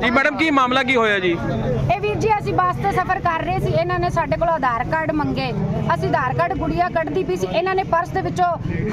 ਜੀ ਮੈਡਮ ਕੀ ਮਾਮਲਾ ਕੀ ਹੋਇਆ ਜੀ? ਵੀਰ ਜੀ ਅਸੀਂ ਬੱਸ ਤੇ ਸਫ਼ਰ ਕਰ ਰਹੇ ਸੀ। ਇਹਨਾਂ ਨੇ ਸਾਡੇ ਕੋਲ ਆਧਾਰ ਕਾਰਡ ਮੰਗੇ। ਅਸੀਂ ਆਧਾਰ ਕਾਰਡ ਗੁੜੀਆ ਕੱਢਦੀ ਪਈ ਸੀ। ਇਹਨਾਂ ਨੇ ਪਰਸ ਦੇ ਵਿੱਚੋਂ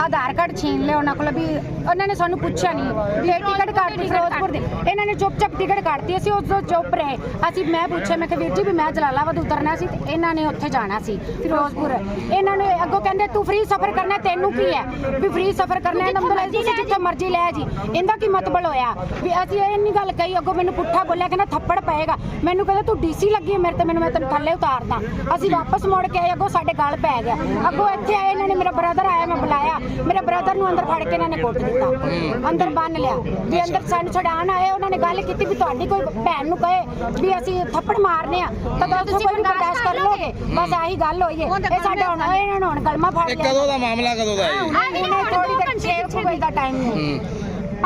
ਆਧਾਰ ਕਾਰਡ ਛੀਨ ਲਿਆ ਉਹਨਾਂ ਕੋਲ ਵੀ। ਉਹਨਾਂ ਨੇ ਸਾਨੂੰ ਪੁੱਛਿਆ ਨਹੀਂ। ਵੀ ਇਹ ਟਿਕਟ ਕੱਟਦੀ ਫਿਰੋਜ਼ਪੁਰ ਦੀ। ਇਹਨਾਂ ਨੇ ਚੁੱਪ ਚਾਪ ਟਿਕਟ ਕੱਟਤੀ ਅਸੀਂ ਉਸ ਤੋਂ ਚੁੱਪ ਰਹੇ। ਅਸੀਂ ਮੈਂ ਪੁੱਛਿਆ ਮੈਂ ਕਿ ਵੀਰ ਜੀ ਵੀ ਮੈਂ ਜਲਾਲਾਬਾਦ ਉਤਰਨਾ ਸੀ ਤੇ ਇਹਨਾਂ ਨੇ ਉੱਥੇ ਜਾਣਾ ਸੀ ਫਿਰੋਜ਼ਪੁਰ। ਇਹਨਾਂ ਨੇ ਅੱਗੋਂ ਕਹਿੰਦੇ ਤੂੰ ਫ੍ਰੀ ਸਫ਼ਰ ਕਰਨਾ ਤੈਨੂੰ ਕੀ ਹੈ? ਵੀ ਫ੍ਰੀ ਸਫ਼ਰ ਕਰਨਾ ਹੈ ਨੰਬਰ ਜੀ ਜਿੱਥੇ ਮਰਜ਼ੀ ਲੈ ਜੀ। ਇਹਦਾ ਕੀ ਮਤਲਬ ਹੋਇਆ? ਵੀ ਅਸੀਂ ਇਹ ਨਹੀਂ ਗੱਲ ਕਹੀ ਅੱਗੋਂ ਮੈਨੂੰ ਪੁੱਠਾ ਬੋਲਿਆ ਕਹਿੰਦਾ ਥੱਪੜ ਪਏਗਾ। ਮੈਨੂੰ ਕਹਿੰਦਾ ਤੂੰ ਡੀਸੀ ਲੱਗੀ ਹੈ ਮੇਰੇ ਤੇ ਮੈਨੂੰ ਮੈਂ ਤੈਨੂੰ ਥੱਲੇ ਉਤਾਰਦਾ। ਅਸੀਂ ਵਾਪਸ ਮੁੜ ਕੇ ਆਏ ਅੱਗੋਂ ਸਾਡੇ ਗਲ ਪੈ ਗਿਆ। ਅੱਗੋਂ ਇੱਥੇ ਆਏ ਇਹਨਾਂ ਨੇ ਮੇਰਾ ਬ੍ਰਦਰ ਆਇਆ ਮੈਂ ਬੁਲਾਇਆ। ਮੇਰੇ ਬ੍ਰਦਰ ਨੂੰ ਅੰਦਰ ਫੜ ਕੇ ਇਹਨਾਂ ਨੇ ਕੁੱਟ ਦਿੱਤਾ। ਅੰਦਰ ਬੰਨ ਲਿਆ। ਵੀ ਅੰਦਰ ਸਾਨੂੰ ਛਡਾਣ ਆਏ ਉਹਨਾਂ ਨੇ ਗੱਲ ਕੀਤੀ ਵੀ ਤੁਹਾਡੀ ਕੋਈ ਭੈਣ ਨੂੰ ਕਹੇ ਵੀ ਅਸੀਂ ਥੱਪੜ ਮਾਰਨੇ ਆ। ਤਾਂ ਤੁਸੀਂ ਕੋਈ ਬਰਦਾਸ਼ਤ ਕਰ ਲੋਗੇ। ਬਸ ਆਹੀ ਗੱਲ ਹੋਈ ਹੈ। ਇਹ ਸਾਡਾ ਹੁਣ ਇਹਨਾਂ ਨੂੰ ਹੁਣ ਕਲਮਾ ਫੜ ਲਿਆ। ਕਦੋਂ ਦਾ ਮਾਮਲਾ ਕਦੋਂ ਦਾ ਹੈ ਜੀ? ਥੋੜੀ ਦੇਰ 6 ਵਜੇ ਦਾ ਟਾਈਮ ਹੈ।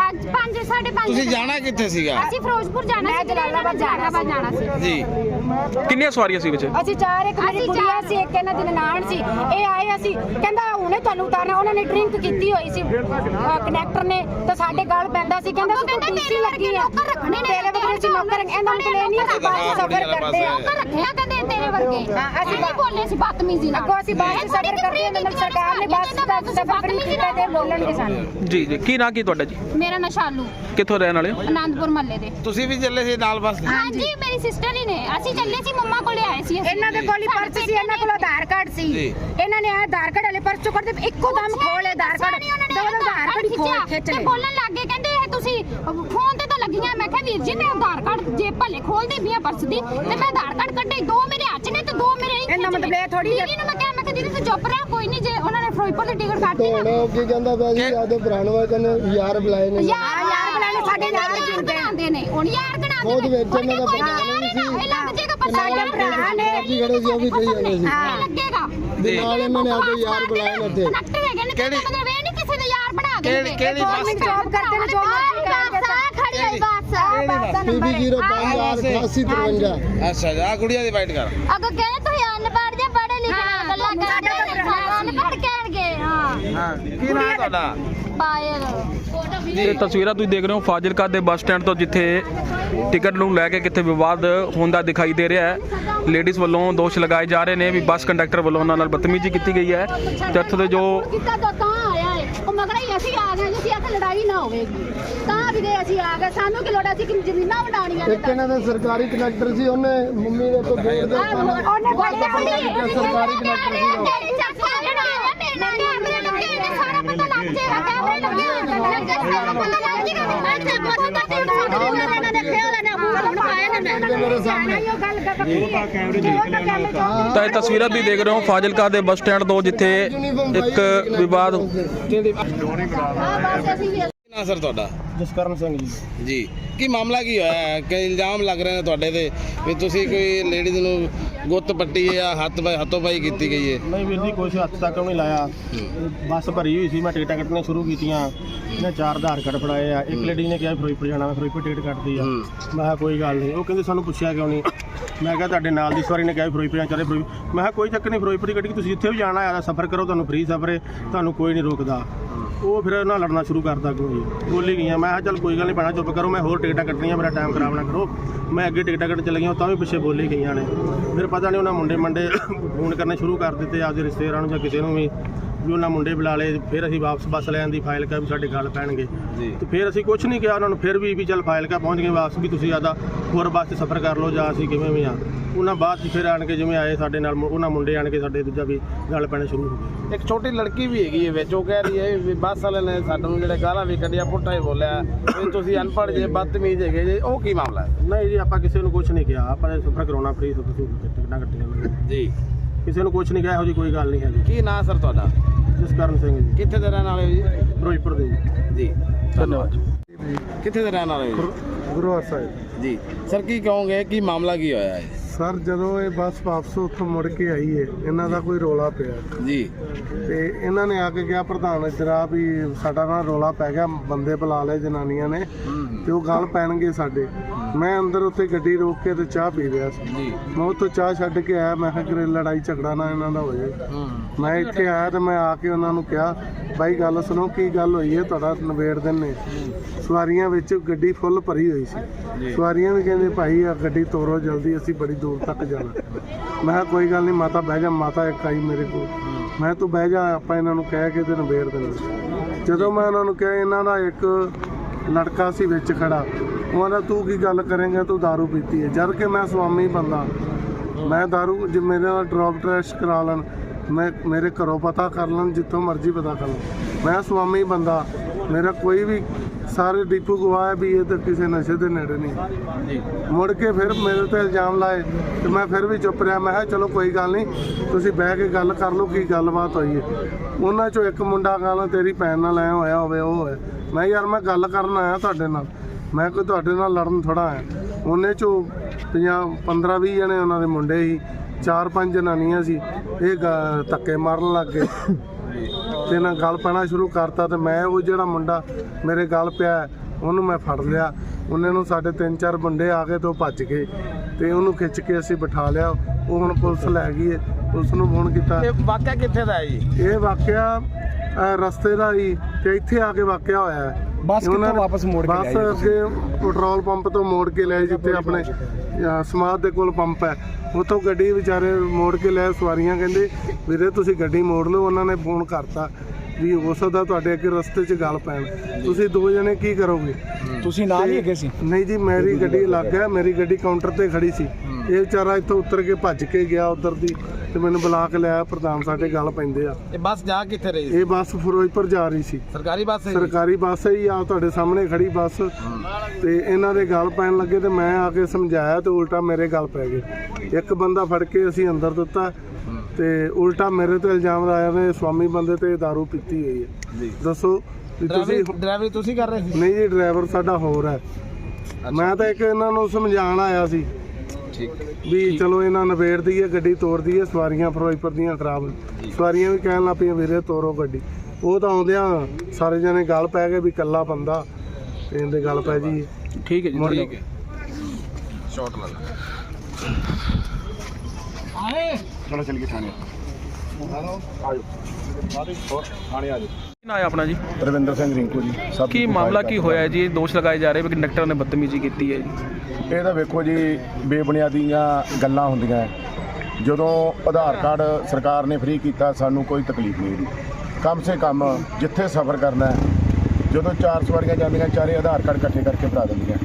ਹੂੰ। ਪੰਜ ਪੰਜ ਸਾਢੇ ਪੰਜ ਤੁਸੀਂ ਜਾਣਾ ਕਿੱਥੇ ਸੀਗਾ? ਅਸੀਂ ਫਿਰੋਜ਼ਪੁਰ ਜਾਣਾ ਮੈਂ ਸੀ ਜਲਾਲਾਬਾਦ ਜਾਣਾ ਸੀ। ਜਾਣਾ ਸੀ। ਜੀ। ਕਿੰਨੀਆਂ ਸਵਾਰੀਆਂ ਸੀ ਵਿੱਚ? ਅਸੀਂ ਚਾਰ ਇੱਕ ਮੇਰੀ ਅਸੀਂ ਗੁੜੀਆ ਚਾਰ। ਸੀ ਇੱਕ ਇਹਨਾਂ ਦੀ ਨਨਾਣ ਸੀ। ਇਹ ਆਏ ਅਸੀਂ ਕਹਿੰਦਾ ਹੁਣੇ ਤੁਹਾਨੂੰ ਉਤਾਰਨਾ। ਉਹਨਾਂ ਨੇ ਡਰਿੰਕ ਕੀਤੀ ਹੋਈ ਸੀ। ਕਨੈਕਟਰ ਨੇ ਤਾਂ ਸਾਡੇ ਗਲ ਪੈਂਦਾ ਸੀ। ਕਹਿੰਦਾ ਤੂੰ ਕਹਿੰਦਾ ਟੀਸੀ ਤੇਰੇ ਲੱਗੀ ਆ। ਵਰਗੇ ਨੌਕਰ ਰੱਖਣੇ ਨੇ ਤੇਰੇ ਵਰਗੇ ਅਸੀਂ ਨੌਕਰ ਇਹਨਾਂ ਨੂੰ। ਪਲੇ ਨਹੀਂ ਅਸੀਂ ਬਾਅਦ ਚ ਸਫਰ ਕਰਦੇ ਆ। ਨੌਕਰ ਰੱਖਿਆ ਕਹਿੰਦੇ ਤੇਰੇ ਵਰਗੇ। ਹਾਂ, ਅਸੀਂ ਅਸੀਂ ਬੋਲੇ ਸੀ ਬਦਤਮੀਜ਼ੀ ਨਾਲ। ਅੱਗੋਂ ਅਸੀਂ ਬਾਅਦ ਚ ਸਫਰ ਕਰਦੇ ਹਾਂ ਨਾਲ ਸਰਕਾਰ ਨੇ ਬੱਸ ਦਾ ਸਫਰ ਨਹੀਂ ਕੀਤਾ ਤੇ ਬੋਲਣਗੇ ਸਾਨੂੰ। ਜੀ ਜੀ। ਕੀ ਨਾਂ ਕੀ ਤੁਹਾਡਾ ਜੀ? ਮੇਰਾ ਨਾਂ ਸ਼ਾਲੂ। ਕਿੱਥੋਂ ਰਹਿਣ ਵਾਲੇ ਹੋ? ਆਨੰਦਪੁਰ ਮਹੱਲੇ ਦੇ। ਤੁਸੀਂ ਵੀ ਚੱਲੇ ਸੀ ਨਾਲ ਬੱਸ? ਹਾਂਜੀ ਮੇਰੀ ਸਿਸਟਰ ਹੀ ਨੇ। ਅਸੀਂ ਚੱਲੇ ਸੀ ਮੰਮਾ ਕੋਲੇ ਆਏ ਸੀ ਅਸੀਂ। ਇਹਨਾਂ ਦੇ ਕੋਲ ਹੀ ਪਰਸ ਸੀ ਇਹਨਾਂ ਕੋਲ ਆਧਾਰ ਕਾਰਡ ਸੀ। ਜੀ। ਇਹਨਾਂ ਨੇ ਆਧਾਰ ਕਾਰਡ ਵਾਲੇ ਪਰਸ ਚੋਂ ਕੱਢਦੇ ਇੱਕੋ ਦਮ ਖੋਲੇ ਆਧਾਰ ਕਾਰਡ। ਦਮ ਆਧਾਰ ਕਾਰਡ ਹੀ ਖੋਲ ਖਿੱਚ ਤੇ ਲਏ ਬੋਲਣ ਲੱਗ ਗਏ ਕਹਿੰਦੇ ਇਹ ਤੁਸੀਂ ਫੋਨ ਤੇ ਤਾਂ ਲੱਗੀਆਂ। ਮੈਂ ਕਿਹਾ ਵੀਰ ਜੀ ਮੈਂ ਆਧਾਰ ਕਾਰਡ ਜੇ ਭੱਲੇ ਖੋਲਦੀ ਵੀ ਆ ਪਰਸ ਦੀ ਤੇ ਮੈਂ ਆਧਾਰ ਕਾਰਡ ਕੱਢੇ ਦੋ ਮੇਰੇ ਦੋ ਮੇਰੇ ਹੀ ਇਹਦਾ ਮਤਲਬ ਇਹ ਥੋੜ੍ਹੀ ਹੈ- ਦੀਦੀ ਨੂੰ ਮੈਂ ਕਿਹਾ ਮੈਂ ਕਿਹਾ ਦੀਦੀ ਤੂੰ ਚੁੱਪ ਰਹਿ ਕੋਈ ਨਹੀਂ ਜੇ ਉਹਨਾਂ ਨੇ ਫਿਰੋਜ਼ਪੁਰ ਦੀ ਟਿਕਟ ਹੁਣ ਨਾ। ਉਹ ਕੀ ਕਹਿੰਦਾ ਪਿਆ ਜੀ ਆਦੇ ਭਰਾਣ ਵਾ ਕਹਿੰਦੇ ਯਾਰ ਬੁਲਾਏ ਨੇ। ਯਾਰ ਯਾਰ ਬਣਾਉਣੇ ਸਾਡੇ ਗਿਣਦੇ ਆ। ਬਣਾਉਂਦੇ ਨੇ ਹੁਣ ਯਾਰ ਖੁਦ ਨੇ। ਵਿੱਚ ਇਹਨਾਂ ਦਾ ਭਰਾ ਨਹੀਂ ਹੈ ਨਾ, ਇਹ ਲੱਗ ਜਾਏਗਾ ਪਰ ਸਾਡੇ ਭਰਾ ਨੇ। ਜੀ ਖੜੇ ਸੀ ਉਹ ਵੀ ਕਹੀ ਜਾਂਦੇ ਸੀ। ਇਹ ਲੱਗੇਗਾ। ਦੇ ਨਾਲ ਇਹਨਾਂ ਨੇ ਆਦੇ ਯਾਰ ਬੁਲਾਏ ਨੇ ਇੱਥੇ। ਕਨੈਕਟਰ ਹੈਗੇ ਨੇ ਕਿਹੜੀ- ਕਿਹੜੀ ਮਤਲਬ ਇਹ ਨਹੀਂ ਕਿਸੇ ਦੇ ਯਾਰ ਬਣਾ ਕਿਹੜੀ ਦੇਣਗੇ ਕਿਹੜੀ ਬੱਸ ਗਵਰਨਮੈਂਟ ਜੌਬ ਕਰਦੇ ਨੇ ਜੋ ਮਰਜ਼ੀ ਕਰਨਗੇ ਬੱਸ ਖੜੀ ਹੋਈ ਬੱਸ ਪੀਬੀ 05 8853 ਅੱਛਾ ਜੀ ਆ ਗੁੜੀਆ ਦੀ ਵਾਈਟ ਕਰ ਅਗਰ ਕਹਿੰਦੇ ਤੁਸੀਂ ਅਨਪੜ੍ਹ ਜੇ ਪੜ੍ਹੇ ਲਿਖੇ ਨਾਲ ਗੱਲਾਂ ਕਰਦੇ ਨੇ ਅਨਪੜ੍ਹ ਕਹਿਣਗੇ ਹਾਂ। ਹਾਂ ਕੀ ਨਾਮ ਤੁਹਾਡਾ? ਪਾਇਲ। ਇਹ ਤਸਵੀਰਾਂ ਤੁਸੀਂ ਦੇਖ ਰਹੇ ਹੋ ਫਾਜ਼ਿਲਕਾ ਦੇ ਬੱਸ ਸਟੈਂਡ ਤੋਂ ਜਿੱਥੇ ਟਿਕਟ ਨੂੰ ਲੈ ਕੇ ਕਿਤੇ ਵਿਵਾਦ ਹੁੰਦਾ ਦਿਖਾਈ ਦੇ ਰਿਹਾ ਹੈ। ਲੇਡੀਜ਼ ਵੱਲੋਂ ਦੋਸ਼ ਲਗਾਏ ਜਾ ਰਹੇ ਨੇ ਵੀ ਬੱਸ ਕੰਡਕਟਰ ਵੱਲੋਂ ਉਹਨਾਂ ਨਾਲ ਬਦਤਮੀਜ਼ੀ ਕੀਤੀ ਗਈ ਹੈ। ਤੇ ਇੱਥੋਂ ਦੇ ਜੋ ਆਇਆ ਉਹ ਮਗਰ ਹੀ ਅਸੀਂ ਆ ਗਏ ਜੀ ਇੱਥੇ ਲੜਾਈ ਨਾ ਹੋਵੇਗੀ ਤਾਂ ਵੀ ਗਏ ਅਸੀਂ ਆ ਗਏ ਸਾਨੂੰ ਕੀ ਲੋੜ ਕਿ ਜ਼ਮੀਨਾਂ ਵਡਾਉਣੀਆਂ ਨੇ ਇੱਕ ਇਹਨਾਂ ਦਾ ਸਰਕਾਰੀ ਕਨੈਕਟਰ ਸੀ ਉਹਨੇ ਮੰਮੀ ਦੇ ਤੋਂ ਗੇਟ ਦੇ ਉੱਪਰ ਉਹਨੇ ਬੜੀ ਬੜੀ ਸਰਕਾਰੀ ਕਨੈਕਟਰ ਸੀ ਉਹ। ਤੇਰੀ ਚਾਚਾ ਜਿਹੜਾ ਮੇਰੇ ਨਾਲ ਕੈਮਰੇ ਲੱਗੇ ਨੇ ਸਾਰਾ ਪਤਾ ਲੱਗ ਜਾਏਗਾ ਕੈਮਰੇ ਲੱਗੇ ਲੱਗੇ ਸਾਰਾ ਪਤਾ ਲੱਗ ਜਾਏਗਾ ਇੱਥੇ ਬਹੁਤ ਬੱਚੇ ਸਾਡੇ ਨੂੰ ਇਹਨਾਂ ਨੇ ਖੇਲ ਨੇ ਤਾਂ ਇਹ ਤਸਵੀਰਾਂ ਤੁਸੀਂ ਦੇਖ ਰਹੇ ਹੋ ਫਾਜ਼ਿਲਕਾ ਦੇ ਬੱਸ ਸਟੈਂਡ ਤੋਂ ਜਿੱਥੇ ਇੱਕ ਵਿਵਾਦ ਵੀ ਨਾ ਸਰ ਤੁਹਾਡਾ? ਜਸਕਰਨ ਸਿੰਘ ਜੀ। ਜੀ। ਕੀ ਮਾਮਲਾ ਕੀ ਹੋਇਆ? ਹੈ? ਕਿ ਇਲਜ਼ਾਮ ਲੱਗ ਰਹੇ ਨੇ ਤੁਹਾਡੇ ਤੇ ਵੀ ਤੁਸੀਂ ਕੋਈ ਲੇਡੀਜ਼ ਨੂੰ ਗੁੱਤ ਪੱਟੀ ਜਾਂ ਹੱਥ ਬਾਈ ਹੱਥੋਂ ਬਾਈ ਕੀਤੀ ਗਈ ਹੈ? ਨਹੀਂ ਵੀਰ ਜੀ ਕੁਛ ਹੱਥ ਤੱਕ ਨਹੀਂ ਲਾਇਆ। ਬੱਸ ਭਰੀ ਹੋਈ ਸੀ ਮੈਂ ਟਿਕਟਾਂ ਕੱਟਣੀਆਂ ਸ਼ੁਰੂ ਕੀਤੀਆਂ। ਇਹਨੇ ਚਾਰ ਆਧਾਰ ਕਾਰਡ ਫੜਾਏ ਆ। ਇੱਕ ਲੇਡੀ ਨੇ ਕਿਹਾ ਫਿਰੋਜ਼ਪੁਰ ਜਾਣਾ ਮੈਂ ਫਿਰੋਜ਼ਪੁਰ ਟਿਕਟ ਕੱਟਦੀ ਆ। ਮੈਂ ਕਿਹਾ ਕੋਈ ਗੱਲ ਨਹੀਂ। ਉਹ ਕਹਿੰਦੇ ਸਾਨੂੰ ਪੁੱਛਿਆ ਕਿਉਂ ਨਹੀਂ? ਮੈਂ ਕਿਹਾ ਤੁਹਾਡੇ ਨਾਲ ਦੀ ਸਵਾਰੀ ਨੇ ਕਿਹਾ ਫਿਰੋਜ਼ਪੁਰ ਚਾਹੇ ਫਿਰੋਜ਼ਪੁਰ ਮੈਂ ਕਿਹਾ ਕੋਈ ਚੱਕਰ ਨਹੀਂ ਫਿਰੋਜ਼ਪੁਰ ਗੱਡੀ ਤੁਸੀਂ ਜਿੱਥੇ ਵੀ ਜਾਣਾ ਆ ਸਫ਼ਰ ਕਰੋ ਤੁਹਾਨੂੰ ਫ੍ਰੀ ਸਫ਼ਰ ਹੈ। ਤੁਹਾਨੂੰ ਕੋਈ ਨਹੀਂ ਰੋਕਦਾ। ਉਹ ਫਿਰ ਉਹਨਾਂ ਲੜਨਾ ਸ਼ੁਰੂ ਕਰਦਾ ਕੋਈ ਬੋਲੀ ਗਈਆਂ। ਮੈਂ ਕਿਹਾ, ਚੱਲ ਕੋਈ ਗੱਲ ਨਹੀਂ ਪੈਣਾ ਚੁੱਪ ਕਰੋ। ਮੈਂ ਹੋਰ ਟਿਕਟਾਂ ਕੱਟਣੀਆਂ, ਮੇਰਾ ਟਾਈਮ ਖਰਾਬ ਨਾ ਕਰੋ। ਮੈਂ ਅੱਗੇ ਟਿਕਟਾਂ ਕੱਟਣ ਚਲੇ ਗਿਆ ਤਾਂ ਵੀ ਪਿੱਛੇ ਬੋਲੀ ਗਈਆਂ ਨੇ। ਫਿਰ ਪਤਾ ਨਹੀਂ, ਉਹਨਾਂ ਮੁੰਡੇ ਮੰਡੇ ਫੋਨ ਕਰਨੇ ਸ਼ੁਰੂ ਕਰ ਦਿੱਤੇ, ਆਪਦੇ ਰਿਸ਼ਤੇਦਾਰਾਂ ਨੂੰ ਜਾਂ ਕਿਸੇ ਨੂੰ ਵੀ। ਵੀ ਉਹਨਾਂ ਮੁੰਡੇ ਬੁਲਾ ਲਏ ਫਿਰ ਅਸੀਂ ਵਾਪਸ ਬੱਸ ਲੈਣ ਦੀ ਫਾਈਲ ਕਾ ਵੀ ਸਾਡੇ ਗੱਲ ਪੈਣਗੇ। ਜੀ। ਤੇ ਫਿਰ ਅਸੀਂ ਕੁਝ ਨਹੀਂ ਕਿਹਾ ਉਹਨਾਂ ਨੂੰ ਫਿਰ ਵੀ ਵੀ ਚੱਲ ਫਾਈਲ ਕਾ ਪਹੁੰਚ ਗਏ ਵਾਪਸ ਵੀ ਤੁਸੀਂ ਆਦਾ ਹੋਰ ਬੱਸ 'ਚ ਸਫ਼ਰ ਕਰ ਲਓ ਜਾਂ ਅਸੀਂ ਕਿਵੇਂ ਵੀ ਆ। ਉਹਨਾਂ ਬਾਅਦ 'ਚ ਫਿਰ ਆਣ ਕੇ ਜਿਵੇਂ ਆਏ ਸਾਡੇ ਨਾਲ ਉਹਨਾਂ ਮੁੰਡੇ ਆਣ ਕੇ ਸਾਡੇ ਦੂਜਾ ਵੀ ਗੱਲ ਪੈਣੇ ਸ਼ੁਰੂ ਹੋ ਗਏ ਇੱਕ ਛੋਟੀ ਲੜਕੀ ਵੀ ਹੈਗੀ ਹੈ ਵਿੱਚ ਉਹ ਕਹਿ ਰਹੀ ਹੈ ਵੀ ਬੱਸ ਵਾਲੇ ਨੇ ਸਾਨੂੰ ਜਿਹੜੇ ਗਾਲਾਂ ਵੀ ਕੱਢੀਆਂ ਪੁੱਠਾ ਹੀ ਬੋਲਿਆ ਵੀ ਤੁਸੀਂ ਅਨਪੜ੍ਹ ਜੇ ਬਦਤਮੀਜ਼ ਹੈਗੇ ਜੇ ਉਹ ਕੀ ਮਾਮਲਾ ਹੈ? ਨਹੀਂ ਜੀ ਆਪਾਂ ਕਿਸੇ ਨੂੰ ਕੁਝ ਨਹੀਂ ਕਿਹਾ ਆਪਾਂ ਨੇ ਸਫ਼ਰ ਕਰਾਉਣਾ ਫ੍ਰੀ ਸਫ਼ਰ ਟਿਕਟਾਂ ਕੱਟੀਆਂ। ਜੀ। ਕਿਸੇ ਨੂੰ ਕੁਝ ਨਹੀਂ ਕਿਹਾ ਇਹੋ ਜੀ ਕੋਈ ਗੱਲ ਨਹੀਂ ਹੈ ਜੀ ਕੀ ਨਾਂ ਸਰ ਤੁਹਾਡਾ? ਜਸਕਰਨ ਸਿੰਘ ਜੀ। ਕਿੱਥੇ ਦੇ ਰਹਿਣ ਵਾਲੇ ਹੋ ਜੀ? ਫਿਰੋਜ਼ਪੁਰ ਦੇ ਜੀ। ਜੀ ਧੰਨਵਾਦ। ਕਿੱਥੇ ਦੇ ਰਹਿਣ ਵਾਲੇ ਹੋ ਜੀ? ਗੁਰੂ ਸਾਹਿਬ। ਜੀ। ਸਰ ਕੀ ਕਹੋਗੇ? ਕੀ ਮਾਮਲਾ ਕੀ ਹੋਇਆ ਹੈ? ਸਰ ਜਦੋਂ ਇਹ ਬੱਸ ਵਾਪਸ ਉੱਥੋਂ ਮੁੜ ਕੇ ਆਈ ਏ ਇਹਨਾਂ ਦਾ ਕੋਈ ਰੋਲਾ ਪਿਆ। ਜੀ। ਤੇ ਇਹਨਾਂ ਨੇ ਆ ਕੇ ਕਿਹਾ ਪ੍ਰਧਾਨ ਇੱਧਰ ਆ ਵੀ ਸਾਡਾ ਨਾ ਰੋਲਾ ਪੈ ਗਿਆ ਬੰਦੇ ਬੁਲਾ ਲਏ ਜਨਾਨੀਆਂ ਨੇ ਤੇ ਉਹ ਗੱਲ ਪੈਣਗੇ ਸਾਡੇ। ਮੈਂ ਅੰਦਰ ਉੱਥੇ ਗੱਡੀ ਰੋਕ ਕੇ ਤੇ ਚਾਹ ਪੀ ਰਿਹਾ ਸੀ। ਜੀ। ਮੈਂ ਉੱਥੋਂ ਚਾਹ ਛੱਡ ਕੇ ਆਇਆ ਮੈਂ ਕਿਹਾ ਕਿ ਲੜਾਈ ਝਗੜਾ ਨਾ ਇਹਨਾਂ ਦਾ ਹੋ। ਜਾਏ ਮੈਂ ਇੱਥੇ ਆਇਆ ਤੇ ਮੈਂ ਆ ਕੇ ਉਹਨਾਂ ਨੂੰ ਕਿਹਾ ਬਾਈ ਗੱਲ ਸੁਣੋ ਕੀ ਗੱਲ ਹੋਈ ਹੈ? ਤੁਹਾਡਾ ਨਵੇੜ ਦਿੰਨੇ ਸਵਾਰੀਆਂ ਵਿੱਚ ਗੱਡੀ ਫੁੱਲ ਭਰੀ ਹੋਈ ਸੀ। ਸਵਾਰੀਆਂ ਵੀ ਕਹਿੰਦੇ ਭਾਈ ਆ ਗੱਡੀ ਤੋਰੋ ਜਲਦੀ ਅਸੀਂ ਬੜੀ ਦੂਰ ਤੱਕ ਜਾਣਾ। ਮੈਂ ਕਿਹਾ ਕੋਈ ਗੱਲ ਨਹੀਂ ਮਾਤਾ ਬਹਿ ਜਾ ਮਾਤਾ ਇੱਕ ਆਈ ਮੇਰੇ ਕੋਲ। ਮੈਂ ਤੂੰ ਬਹਿ ਜਾ ਆਪਾਂ ਇਹਨਾਂ ਨੂੰ ਕਹਿ ਕੇ ਤੇ ਨਵੇੜ ਦਿੰਦੇ ਜਦੋਂ ਮੈਂ ਉਹਨਾਂ ਨੂੰ ਕਿਹਾ ਇਹਨਾਂ ਦਾ ਇੱਕ ਲੜਕਾ ਸੀ ਵਿੱਚ ਖੜਾ ਉਹ ਕਹਿੰਦਾ ਤੂੰ ਕੀ ਗੱਲ ਕਰੇਂਗਾ ਤੂੰ दारू ਪੀਤੀ ਹੈ ਜਦ ਕਿ ਮੈਂ ਸਵਾਮੀ ਬੰਦਾ ਮੈਂ दारू ਜੇ ਮੇਰੇ ਨਾਲ ਡ੍ਰੌਪ ਟੈਸਟ ਕਰਾ ਲੈਣ ਮੈਂ ਮੇਰੇ ਘਰੋਂ ਪਤਾ ਕਰ ਲੈਣ ਜਿੱਥੋਂ ਮਰਜ਼ੀ ਪਤਾ ਕਰ ਲੈਣ ਮੈਂ ਸਵਾਮੀ ਬੰਦਾ ਮੇਰਾ ਕੋਈ ਵੀ ਸਾਰੇ ਡੀਪੂ ਗਵਾਹ ਹੈ ਵੀ ਇਹ ਤਾਂ ਕਿਸੇ ਨਸ਼ੇ ਦੇ ਨੇੜੇ ਨਹੀਂ ਜੀ ਮੁੜ ਕੇ ਫਿਰ ਮੇਰੇ ਤੇ ਇਲਜ਼ਾਮ ਲਾਏ ਤੇ ਮੈਂ ਫਿਰ ਵੀ ਚੁੱਪ ਰਿਹਾ ਮੈਂ ਕਿਹਾ ਚਲੋ ਕੋਈ ਗੱਲ ਨਹੀਂ ਤੁਸੀਂ ਬਹਿ ਕੇ ਗੱਲ ਕਰ ਲਓ ਕੀ ਗੱਲਬਾਤ ਹੋਈ ਹੈ ਉਹਨਾਂ ਚੋਂ ਇੱਕ ਮੁੰਡਾ ਕਹਿੰਦਾ ਤੇਰੀ ਭੈਣ ਨਾਲ ਐ ਹੋਇਆ ਹੋਵੇ ਉਹ ਹੋਇਆ ਮੈਂ ਯਾਰ ਮੈਂ ਗੱਲ ਕਰਨ ਆਇਆ ਤੁਹਾਡੇ ਨਾਲ ਮੈਂ ਕੋਈ ਤੁਹਾਡੇ ਨਾਲ ਲੜਨ ਥੋੜਾ ਆਇਆ ਉਹਨੇ ਚੋਂ 50 15 20 ਜਣੇ ਉਹਨਾਂ ਦੇ ਮੁੰਡੇ ਸੀ ਚਾਰ ਪੰਜ ਜਨਾਨੀਆਂ ਸੀ ਇਹ ਗ- ਧੱਕੇ ਮਾਰਨ ਲੱਗ ਗਏ। ਤੇ ਨਾ ਗੱਲ ਪੈਣਾ ਸ਼ੁਰੂ ਕਰਤਾ ਤੇ ਮੈਂ ਉਹ ਜਿਹੜਾ ਮੁੰਡਾ ਮੇਰੇ ਗੱਲ ਪਿਆ ਹੈ, ਉਹਨੂੰ ਮੈਂ ਫੜ ਲਿਆ। ਉਹਨਾਂ ਨੂੰ ਸਾਡੇ ਤਿੰਨ ਚਾਰ ਮੁੰਡੇ ਆ ਗਏ ਤੇ ਉਹ ਭੱਜ ਗਏ। ਤੇ ਉਹਨੂੰ ਖਿੱਚ ਕੇ ਅਸੀਂ ਬਿਠਾ ਲਿਆ। ਉਹ ਹੁਣ ਪੁਲਿਸ ਲੈ ਗਈ ਹੈ ਪੁਲਿਸ ਨੂੰ ਫੋਨ ਕੀਤਾ। ਇਹ ਵਾਕਿਆ ਕਿੱਥੇ ਦਾ ਹੈ ਜੀ? ਇਹ ਵਾਕਿਆ ਅਹ, ਰਸਤੇ ਦਾ ਹੀ ਤੇ ਇੱਥੇ ਆ ਕੇ ਵਾਕਿਆ ਹੋਇਆ ਹੈ। ਬੱਸ ਕਿੱਥੋਂ ਵਾਪਸ ਮੋੜ ਕੇ ਬੱਸ ਲਿਆਈ ਅੱਗੇ ਪੈਟਰੋਲ ਪੰਪ ਤੋਂ ਮੋੜ ਕੇ ਲਿਆਏ ਜਿੱਥੇ ਆਪਣੇ ਸਮਾਧ ਦੇ ਕੋਲ ਪੰਪ ਹੈ। ਉੱਥੋਂ ਗੱਡੀ ਵਿਚਾਰੇ ਮੋੜ ਕੇ ਲਿਆ ਸਵਾਰੀਆਂ ਕਹਿੰਦੇ ਵੀਰੇ ਤੁਸੀਂ ਗੱਡੀ ਮੋੜ ਲਓ। ਉਹਨਾਂ ਨੇ ਫੋਨ ਕਰਤਾ ਵੀ ਹੋ ਸਕਦਾ ਤੁਹਾਡੇ ਅੱਗੇ ਰਸਤੇ 'ਚ ਗੱਲ ਪੈਣ। ਤੁਸੀਂ ਦੋ ਜਣੇ ਕੀ ਕਰੋਗੇ? ਤੁਸੀਂ ਨਾਲ ਹੀ ਹੈਗੇ ਸੀ? ਨਹੀਂ ਜੀ ਮੇਰੀ ਗੱਡੀ ਲੱਗ ਗਿਆ ਮੇਰੀ ਗੱਡੀ ਕਾਊਂਟਰ ਤੇ ਖੜੀ ਸੀ। ਇਹ ਵਿਚਾਰਾ ਇੱਥੋਂ ਉਤਰ ਕੇ ਭੱਜ ਕੇ ਗਿਆ ਉਧਰ ਦੀ ਤੇ ਮੈਨੂੰ ਬੁਲਾ ਕੇ ਲਿਆ ਪ੍ਰਧਾਨ ਸਾਡੇ ਗੱਲ ਪੈਂਦੇ ਆ। ਇਹ ਬੱਸ ਜਾ ਕਿੱਥੇ ਰਹੀ ਸੀ? ਇਹ ਬੱਸ ਫਿਰੋਜ਼ਪੁਰ ਜਾ ਰਹੀ ਸੀ। ਸਰਕਾਰੀ ਬੱਸ ਹੈ ਜੀ? ਸਰਕਾਰੀ ਬੱਸ ਹੈ ਆ ਤੁਹਾਡੇ ਸਾਹਮਣੇ ਖੜੀ ਬੱਸ। ਤੇ ਇਹਨਾਂ ਦੇ ਗੱਲ ਪੈਣ ਲੱਗੇ ਤੇ ਮੈਂ ਆ ਕੇ ਸਮਝਾਇਆ ਤੇ ਉਲਟਾ ਮੇਰੇ ਗੱਲ ਪੈ ਗਏ। ਇੱਕ ਬੰਦਾ ਫੜ ਕੇ ਅਸੀਂ ਅੰਦਰ ਦਿੱਤਾ ਤੇ ਉਲਟਾ ਮੇਰੇ ਤੇ ਇਲਜ਼ਾਮ ਲਾਇਆ ਨੇ ਸਵਾਮੀ ਬੰਦੇ ਤੇ दारू ਪੀਤੀ ਹੋਈ ਹੈ। ਦੱਸੋ ਵੀ ਤੁਸੀਂ ਡਰਾਈਵਰੀ ਡਰਾਈਵਰੀ ਤੁਸੀਂ ਕਰ ਰਹੇ ਸੀ? ਨਹੀਂ ਜੀ ਡਰਾਈਵਰ ਸਾਡਾ ਹੋਰ ਹੈ। ਮੈਂ ਤਾਂ ਇੱਕ ਇਹਨਾਂ ਨੂੰ ਸਮਝਾਉਣ ਆਇਆ ਸੀ ਠੀਕ। ਵੀ ਚਲੋ ਇਹਨਾਂ ਨਵੇੜ ਦਈਏ ਗੱਡੀ ਤੋੜ ਦਈਏ ਸਵਾਰੀਆਂ ਫਿਰੋਜ਼ਪੁਰ ਦੀਆਂ ਖਰਾਬ। ਸਵਾਰੀਆਂ ਵੀ ਕਹਿਣ ਲੱਗ ਪਈਆਂ ਵੀਰੇ ਤੋਰੋ ਗੱਡੀ। ਉਹ ਤਾਂ ਆਉਂਦਿਆਂ ਸਾਰੇ ਜਣੇ ਗੱਲ ਪੈ ਗਏ ਵੀ ਕੱਲਾ ਬੰਦਾ ਤੇ ਇਹਦੇ ਗੱਲ ਪੈ ਜੀ। ਠੀਕ ਹੈ ਜੀ ਠੀਕ ਹੈ। ਸ਼ਾਟ ਲਾ ਲਾ। ਚਲੋ ਚੱਲ ਕੇ ਥਾਣੇ। ਕੀ ਨਾਂ ਹੈ ਆਪਣਾ ਜੀ? ਰਵਿੰਦਰ ਸਿੰਘ ਰਿੰਕੂ ਜੀ ਸਭ ਕੀ ਮਾਮਲਾ ਕੀ ਹੋਇਆ ਹੈ ਜੀ? ਇਹ ਦੋਸ਼ ਲਗਾਏ ਜਾ ਰਹੇ ਵੀ ਕੰਡਕਟਰ ਨੇ ਬਦਤਮੀਜ਼ੀ ਕੀਤੀ ਹੈ ਜੀ। ਇਹ ਤਾਂ ਵੇਖੋ ਜੀ ਬੇਬੁਨਿਆਦੀਆਂ ਗੱਲਾਂ ਹੁੰਦੀਆਂ ਹੈ। ਜਦੋਂ ਆਧਾਰ ਕਾਰਡ ਸਰਕਾਰ ਨੇ ਫ੍ਰੀ ਕੀਤਾ ਸਾਨੂੰ ਕੋਈ ਤਕਲੀਫ ਨਹੀਂ ਹੋਈ ਕਮ ਸੇ ਕਮ ਜਿੱਥੇ ਸਫ਼ਰ ਕਰਨਾ ਹੈ ਜਦੋਂ ਚਾਰ ਸਵਾਰੀਆਂ ਜਾਂਦੀਆਂ ਚਾਰੇ ਆਧਾਰ ਕਾਰਡ ਇਕੱਠੇ ਕਰਕੇ ਭਰਾ ਦਿੰਦੀਆਂ।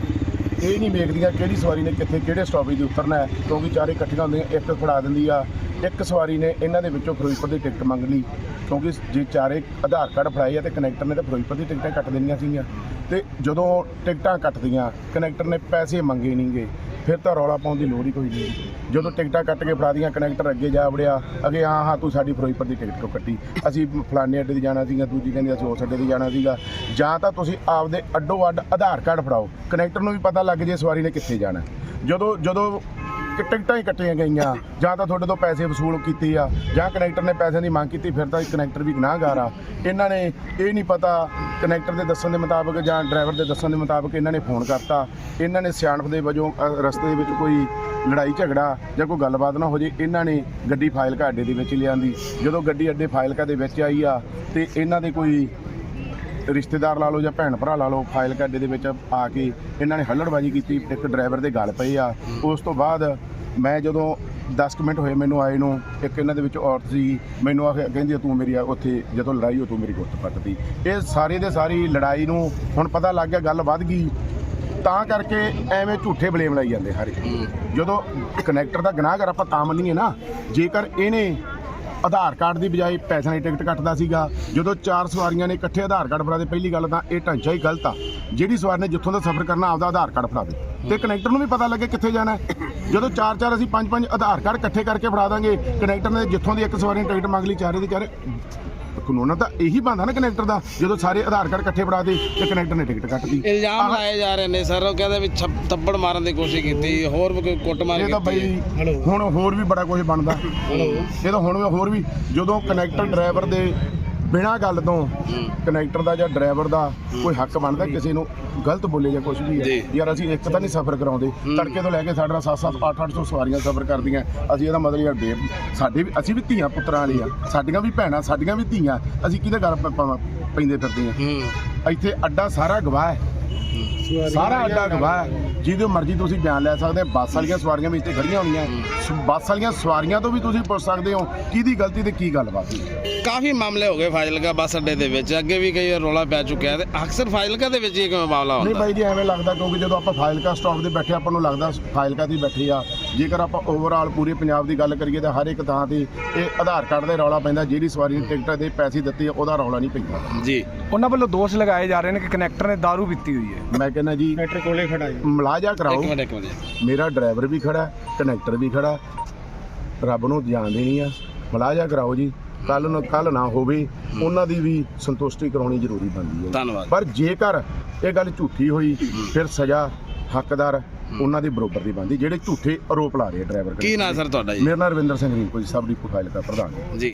ਇਹ ਨਹੀਂ ਵੇਖਦੀਆਂ ਕਿਹੜੀ ਸਵਾਰੀ ਨੇ ਕਿੱਥੇ ਕਿਹੜੇ ਸਟਾਪੇਜ ਤੇ ਉਤਰਨਾ ਹੈ ਕਿਉਂਕਿ ਚਾਰੇ ਇਕੱਠੀਆਂ ਹੁੰਦੀਆਂ ਇੱਕ ਫੜਾ ਦਿੰਦੀ ਆ ਇੱਕ ਸਵਾਰੀ ਨੇ ਇਹਨਾਂ ਦੇ ਵਿੱਚੋਂ ਫਿਰੋਜ਼ਪੁਰ ਦੀ ਟਿਕਟ ਮੰਗ ਲਈ, ਕਿਉਂਕਿ ਜੇ ਚਾਰੇ ਆਧਾਰ ਕਾਰਡ ਫੜਾਏ ਆ ਤੇ ਕਨੈਕਟਰ ਨੇ ਤਾਂ ਫਿਰੋਜ਼ਪੁਰ ਦੀ ਟਿਕਟਾਂ ਕੱਟ ਦੇਣੀਆਂ ਸੀਗੀਆਂ। ਤੇ ਜਦੋਂ ਟਿਕਟਾਂ ਕੱਟਦੀਆਂ, ਕਨੈਕਟਰ ਨੇ ਪੈਸੇ ਮੰਗੇ ਨਹੀਂਗੇ, ਫਿਰ ਤਾਂ ਰੌਲਾ ਪਾਉਣ ਦੀ ਲੋੜ ਹੀ ਕੋਈ ਨਹੀਂ। ਜਦੋਂ ਟਿਕਟਾਂ ਕੱਟ ਕੇ ਫੜਾ ਦੀਆਂ, ਕਨੈਕਟਰ ਅੱਗੇ ਜਾ ਵੜਿਆ, ਅਗੇ ਹਾਂ ਹਾਂ, ਤੂੰ ਸਾਡੀ ਫਿਰੋਜ਼ਪੁਰ ਦੀ ਟਿਕਟ ਕਿਉਂ ਕੱਟੀ? ਅਸੀਂ ਫਲਾਣੇ ਅੱਡੇ ਤੇ ਜਾਣਾ ਸੀਗਾ, ਦੂਜੀ ਕਹਿੰਦੀ ਅਸੀਂ ਉਸ ਅੱਡੇ ਤੇ ਜਾਣਾ ਸੀਗਾ। ਜਾਂ ਤਾਂ ਤੁਸੀਂ ਆਪਦੇ ਅੱਡੋ ਅੱਡ ਆਧਾਰ ਕਾਰਡ ਫੜਾਓ, ਕਨੈਕਟਰ ਨੂੰ ਵੀ ਪਤਾ ਲੱਗ ਜੇ ਸਵਾਰੀ ਨੇ ਕਿੱਥੇ ਜਾਣਾ। ਜਦੋਂ ਜਦੋਂ ਕਿ ਟਿਕਟਾਂ ਹੀ ਕੱਟੀਆਂ ਗਈਆਂ। ਜਾਂ ਤਾਂ ਤੁਹਾਡੇ ਤੋਂ ਪੈਸੇ ਵਸੂਲ ਕੀਤੇ ਆ ਜਾਂ ਕਨੈਕਟਰ ਨੇ ਪੈਸਿਆਂ ਦੀ ਮੰਗ ਕੀਤੀ ਫਿਰ ਤਾਂ ਕਨੈਕਟਰ ਵੀ ਗੁਨਾਹਗਾਰ ਆ। ਇਹਨਾਂ ਨੇ ਇਹ ਨਹੀਂ ਪਤਾ ਕਨੈਕਟਰ ਦੇ ਦੱਸਣ ਦੇ ਮੁਤਾਬਕ ਜਾਂ ਡਰਾਈਵਰ ਦੇ ਦੱਸਣ ਦੇ ਮੁਤਾਬਕ ਇਹਨਾਂ ਨੇ ਫੋਨ ਕਰਤਾ। ਇਹਨਾਂ ਨੇ ਸਿਆਣਪ ਦੇ ਵਜੋਂ ਅ, ਰਸਤੇ ਦੇ ਵਿੱਚ ਕੋਈ ਲੜਾਈ ਝਗੜਾ ਜਾਂ ਕੋਈ ਗੱਲਬਾਤ ਨਾ ਹੋ ਜੇ ਇਹਨਾਂ ਨੇ ਗੱਡੀ ਫਾਈਲਕਾ ਅੱਡੇ ਦੇ ਵਿੱਚ ਲਿਆਂਦੀ। ਜਦੋਂ ਗੱਡੀ ਅੱਡੇ ਫਾਇਲਕਾ ਦੇ ਵਿੱਚ ਆਈ ਆ ਤੇ ਇਹਨਾਂ ਦੇ ਕੋਈ ਰਿਸ਼ਤੇਦਾਰ ਲਾ ਲਓ ਜਾਂ ਭੈਣ ਭਰਾ ਲਾ ਲਓ ਫਾਈਲ ਕੱਡੇ ਦੇ ਵਿੱਚ ਆ ਕੇ ਇਹਨਾਂ ਨੇ ਹੱਲੜਬਾਜੀ ਕੀਤੀ ਇੱਕ ਡਰਾਈਵਰ ਦੇ ਗਲ ਪਏ ਆ। ਉਸ ਤੋਂ ਬਾਅਦ ਮੈਂ ਜਦੋਂ 10 ਕੁ ਮਿੰਟ ਹੋਏ ਮੈਨੂੰ ਆਏ ਨੂੰ ਇੱਕ ਇਹਨਾਂ ਦੇ ਵਿੱਚ ਔਰਤ ਸੀ ਮੈਨੂੰ ਆ ਕੇ ਕਹਿੰਦੀ ਤੂੰ ਮੇਰੀ ਆ ਉੱਥੇ ਜਦੋਂ ਲੜਾਈ ਹੋ ਤੂੰ ਮੇਰੀ ਗੁੱਤ ਪੱਟਦੀ ਇਹ ਸਾਰੀ ਦੇ ਸਾਰੀ ਲੜਾਈ ਨੂੰ ਹੁਣ ਪਤਾ ਲੱਗ ਗਿਆ ਗੱਲ ਵੱਧ ਗਈ। ਤਾਂ ਕਰਕੇ ਐਵੇਂ ਝੂਠੇ ਬਲੇਮ ਲਾਈ ਜਾਂਦੇ ਹਰੇ ਜਦੋਂ ਕਨੈਕਟਰ ਦਾ ਗੁਨਾਹਗਰ ਆਪਾਂ ਤਾਂ ਮੰਨੀਏ ਨਾ ਜੇਕਰ ਇਹਨੇ ਆਧਾਰ ਕਾਰਡ ਦੀ ਬਜਾਏ ਪੈਸਿਆਂ ਦੀ ਟਿਕਟ ਕੱਟਦਾ ਸੀਗਾ। ਜਦੋਂ ਚਾਰ ਸਵਾਰੀਆਂ ਨੇ ਇਕੱਠੇ ਆਧਾਰ ਕਾਰਡ ਫੜਾਦੇ ਪਹਿਲੀ ਗੱਲ ਤਾਂ ਇਹ ਢਾਂਚਾ ਹੀ ਗਲਤ ਆ। ਜਿਹੜੀ ਸਵਾਰ ਨੇ ਜਿੱਥੋਂ ਦਾ ਸਫ਼ਰ ਕਰਨਾ, ਆਪਦਾ ਆਧਾਰ ਕਾਰਡ ਫੜਾਵੇ ਤੇ ਕਨੈਕਟਰ ਨੂੰ ਵੀ ਪਤਾ ਲੱਗੇ ਕਿੱਥੇ ਜਾਣਾ ਜਦੋਂ ਚਾਰ ਚਾਰ ਅਸੀਂ ਪੰਜ ਪੰਜ ਆਧਾਰ ਕਾਰਡ ਇਕੱਠੇ ਕਰਕੇ ਫੜਾ ਦਾਂਗੇ, ਕਨੈਕਟਰ ਨੇ ਜਿੱਥੋਂ ਦੀ ਇੱਕ ਸਵਾਰੀ ਨੇ ਟਿਕਟ ਮੰਗ ਲਈ, ਚਾਰੇ ਦੀ ਚਾਰੇ ਕਾਨੂੰਨ ਤਾਂ ਇਹੀ ਬੰਦਾ ਨਾ ਕਨੈਕਟਰ ਦਾ ਜਦੋਂ ਸਾਰੇ ਆਧਾਰ ਕਾਰਡ ਇਕੱਠੇ ਫੜਾ ਦੇ ਤੇ ਕਨੈਕਟਰ ਨੇ ਟਿਕਟ ਕੱਟਦੀ ਇਲਜ਼ਾਮ ਲਾਏ ਜਾ ਰਹੇ ਨੇ ਸਰ ਉਹ ਕਹਿੰਦੇ ਵੀ ਛੱਪ- ਥੱਪੜ ਮਾਰਨ ਦੀ ਕੋਸ਼ਿਸ਼ ਕੀਤੀ ਹੋਰ ਵੀ ਕੋਈ ਕੁੱਟਮਾਰ ਇਹ ਤਾਂ ਕੀਤੀ। ਬਈ ਹੁਣ ਹੋਰ ਵੀ ਬੜਾ ਕੁਝ ਬਣਦਾ। ਇਹ ਤਾਂ ਹੁਣ ਹੋਰ ਵੀ ਜਦੋਂ ਕਨੈਕਟਰ ਡਰਾਈਵਰ ਦੇ ਬਿਨਾਂ ਗੱਲ ਤੋਂ ਕਨੈਕਟਰ ਦਾ ਜਾਂ ਡਰਾਈਵਰ ਦਾ ਕੋਈ ਹੱਕ ਬਣਦਾ ਕਿਸੇ ਨੂੰ ਗਲਤ ਬੋਲੇ ਜਾਂ ਕੁਝ ਵੀ। ਯਾਰ ਅਸੀਂ ਇੱਕ ਤਾਂ ਨਹੀਂ ਸਫ਼ਰ ਕਰਾਉਂਦੇ। ਤੜਕੇ ਤੋਂ ਲੈ ਕੇ ਸਾਡੇ ਨਾਲ 7-7 8-800 ਸਵਾਰੀਆਂ ਸਫ਼ਰ ਕਰਦੀਆਂ। ਅਸੀਂ ਇਹਦਾ ਮਤਲਬ ਯਾਰ ਬੇ ਸਾਡੇ ਵੀ ਅਸੀਂ ਵੀ ਧੀਆਂ ਪੁੱਤਰਾਂ ਵਾਲੇ ਆ। ਸਾਡੀਆਂ ਵੀ ਭੈਣਾਂ ਸਾਡੀਆਂ ਵੀ ਧੀਆਂ। ਅਸੀਂ ਕਿਹਦੇ ਗੱਲ ਪੈਂਦੇ ਫਿਰਦੇ ਆ? ਹੂੰ। ਇੱਥੇ ਅੱਡਾ ਸਾਰਾ ਗਵਾਹ ਹੈ। ਸਾਰਾ ਅੱਡਾ ਗਵਾਹ ਹੈ। ਜਿਹਦੇ ਮਰਜ਼ੀ ਤੁਸੀਂ ਬਿਆਨ ਲੈ ਸਕਦੇ ਹੋ। ਬੱਸ ਵਾਲੀਆਂ ਸਵਾਰੀਆਂ ਵੀ ਇੱਥੇ ਖੜੀਆਂ ਹੋਣੀਆਂ। ਬੱਸ ਵਾਲੀਆਂ ਸਵਾਰੀਆਂ ਤੋਂ ਵੀ ਤੁਸੀਂ ਪੁੱਛ ਸਕਦੇ ਹੋ ਕਿਹਦੀ ਗਲਤੀ ਤੇ ਕੀ ਗੱਲਬਾਤ ਹੈ ਕਾਫੀ ਮਾਮਲੇ ਹੋ ਗਏ ਫਾਜ਼ਿਲਕਾ ਬੱਸ ਅੱਡੇ ਦੇ ਵਿੱਚ ਅੱਗੇ ਵੀ ਕਈ ਵਾਰ ਰੌਲਾ ਪੈ ਚੁੱਕਿਆ ਤੇ ਅਕਸਰ ਫਾਜ਼ਿਲਕਾ ਦੇ ਵਿੱਚ ਹੀ ਕਿਵੇਂ ਮਾਮਲਾ ਨਹੀਂ ਹੁੰਦਾ। ਬਾਈ ਜੀ ਐਵੇਂ ਲੱਗਦਾ ਕਿਉਂਕਿ ਜਦੋਂ ਆਪਾਂ ਫਾਜ਼ਿਲਕਾ ਸਟਾਪ ਤੇ ਬੈਠੇ ਆਪਾਂ ਨੂੰ ਲੱਗਦਾ ਫਾਜ਼ਿਲਕਾ ਹੀ ਬੈਠੇ ਆ। ਜੇਕਰ ਆਪਾਂ ਓਵਰਆਲ ਪੂਰੇ ਪੰਜਾਬ ਦੀ ਗੱਲ ਕਰੀਏ ਤਾਂ ਹਰ ਇੱਕ ਥਾਂ ਤੇ ਇਹ ਆਧਾਰ ਕਾਰਡ ਦੇ ਰੌਲਾ ਪੈਂਦਾ ਜਿਹੜੀ ਸਵਾਰੀ ਨੂੰ ਟਿਕਟ ਦੇ ਪੈਸੇ ਦਿੱਤੇ ਆ, ਉਹਦਾ ਰੌਲਾ ਨਹੀਂ ਪੈਂਦਾ। ਜੀ। ਉਹਨਾਂ ਵੱਲੋਂ ਦੋਸ਼ ਲਗਾਏ ਜਾ ਰਹੇ ਨੇ ਕਿ ਕਨੈਕਟਰ ਨੇ दारू ਪੀਤੀ ਹੋਈ ਹੈ। ਮੈਂ ਕਹਿੰਦਾ ਜੀ ਟਰੈਕਟਰ ਕੋਲੇ ਖੜਾ ਹੈ। ਕਰਾਓ। ਇੱਕ ਮਿੰਟ ਇੱਕ ਮਿੰਟ ਮੇਰਾ ਡਰਾਈਵਰ ਵੀ ਖੜਾ ਕਨੈਕਟਰ ਵੀ ਖੜਾ। ਰੱਬ ਨੂੰ ਜਾਣ ਦੇਣੀ ਆ। ਮਲਾਜਾ ਕਰਾਓ ਜੀ। ਕੱਲ ਨੂੰ ਕੱਲ ਨਾ ਹੋਵੇ ਉਹਨਾਂ ਦੀ ਵੀ ਸੰਤੁਸ਼ਟੀ ਕਰਾਉਣੀ ਜ਼ਰੂਰੀ ਬਣਦੀ ਹੈ ਧੰਨਵਾਦ। ਪਰ ਜੇਕਰ ਇਹ ਗੱਲ ਝੂਠੀ ਹੋਈ ਫਿਰ ਸਜ਼ਾ ਹੱਕਦਾਰ ਉਹਨਾਂ ਦੇ ਬਰੋਬਰ ਦੀ ਬਣਦੀ ਜਿਹੜੇ ਝੂਠੇ ਆਰੋਪ ਲਾ ਰਹੇ ਡਰਾਈਵਰ ਕੀ ਨਾਂ ਸਰ ਤੁਹਾਡਾ ਜੀ? ਮੇਰਾ ਨਾਮ ਰਵਿੰਦਰ ਸਿੰਘ ਰਿੰਕੂ ਜੀ ਸਬ ਡਿਪੂ ਫਾਈਲ ਦਾ ਪ੍ਰਧਾਨ। ਜੀ।